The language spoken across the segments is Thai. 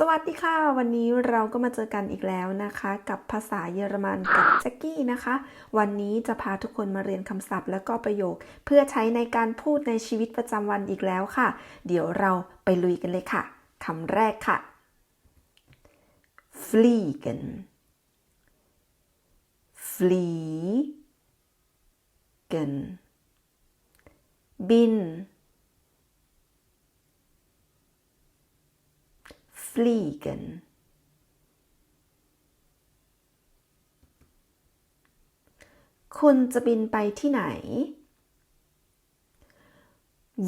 สวัสดีค่ะ วันนี้เราก็มาเจอกันอีกแล้วนะคะ กับภาษาเยอรมันกับแจ็กกี้นะคะ วันนี้จะพาทุกคนมาเรียนคำศัพท์ และก็ประโยค เพื่อใช้ในการพูดในชีวิตประจำวันอีกแล้วค่ะ เดี๋ยวเราไปลุยกันเลยค่ะคำแรกค่ะ fliegen fliegen บิน fliegen คุณจะบินไปที่ไหน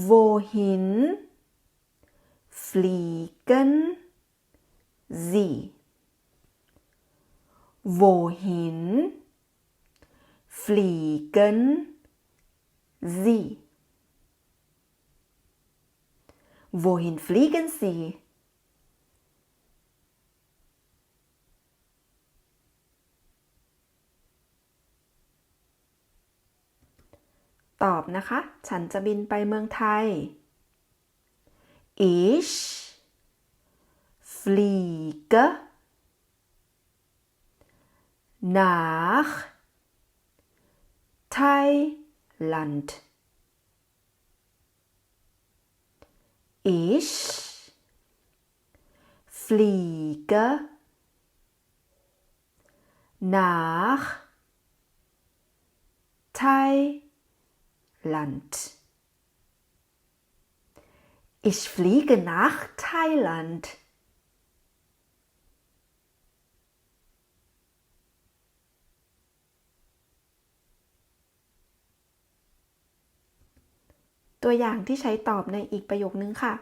wohin fliegen Sie wohin fliegen Sie wohin fliegen Sie ตอบนะคะ ฉันจะบินไปเมืองไทย Ich fliege nach Thailand. Ich fliege nach Thailand Thailand. Ich fliege nach Thailand. ตัวอย่างที่ใช้ตอบในอีกประโยคนึงค่ะ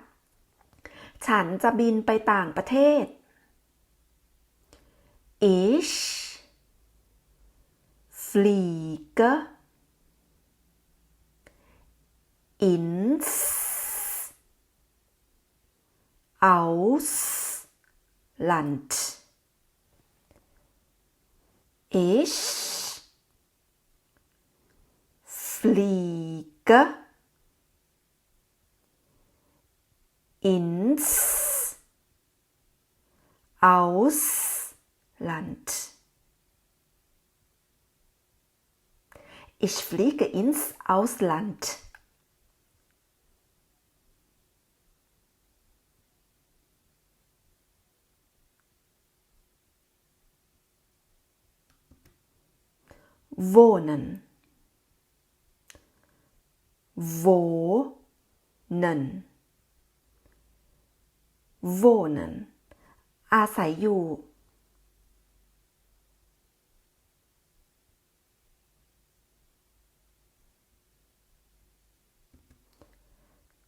ฉันจะบินไปต่างประเทศ Ich fliege ins Ausland. Ich fliege ins Ausland. Ich fliege ins Ausland. Wohnen wohnen wohnen อาศัยอยู่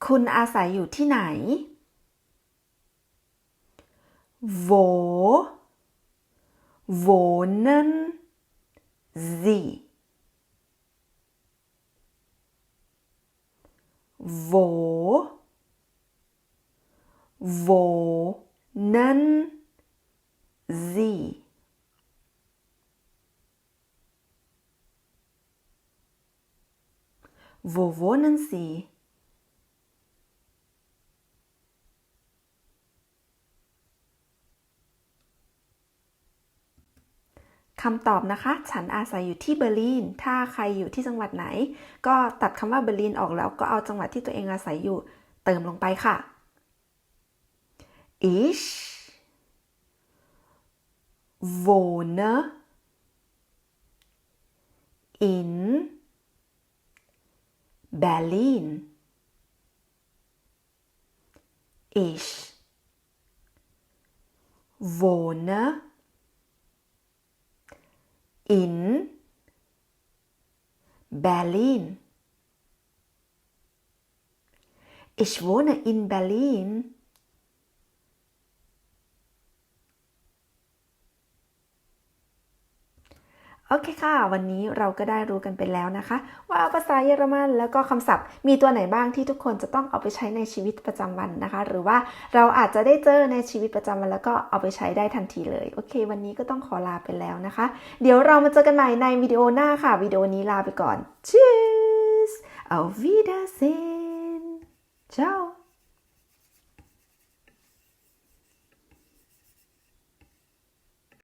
คุณอาศัยอยู่ที่ไหน wo wohnen Sie wo. Wohnen Sie. Wo wohnen Sie คำตอบนะคะ ฉันอาศัยอยู่ที่เบอร์ลิน ถ้าใครอยู่ที่จังหวัดไหน ก็ตัดคำว่าเบอร์ลินออกแล้วก็เอาจังหวัดที่ตัวเองอาศัยอยู่เติมลงไปค่ะ Ich wohne in Berlin. Ich wohne in Berlin. Ich wohne in Berlin. โอเคค่ะ วันนี้เราก็ได้รู้กันไปแล้วนะคะ ว่าภาษาเยอรมันแล้วก็คำศัพท์ มีตัวไหนบ้างที่ทุกคนจะต้องเอาไปใช้ในชีวิตประจำวันนะคะ หรือว่าเราอาจจะได้เจอในชีวิตประจำวันแล้วก็เอาไปใช้ได้ทันทีเลย โอเค วันนี้ก็ต้องขอลาไปแล้วนะคะ เดี๋ยวเรามาเจอกันใหม่ในวิดีโอหน้าค่ะวิดีโอนี้ลาไปก่อน Tschüss auf Wiedersehen ciao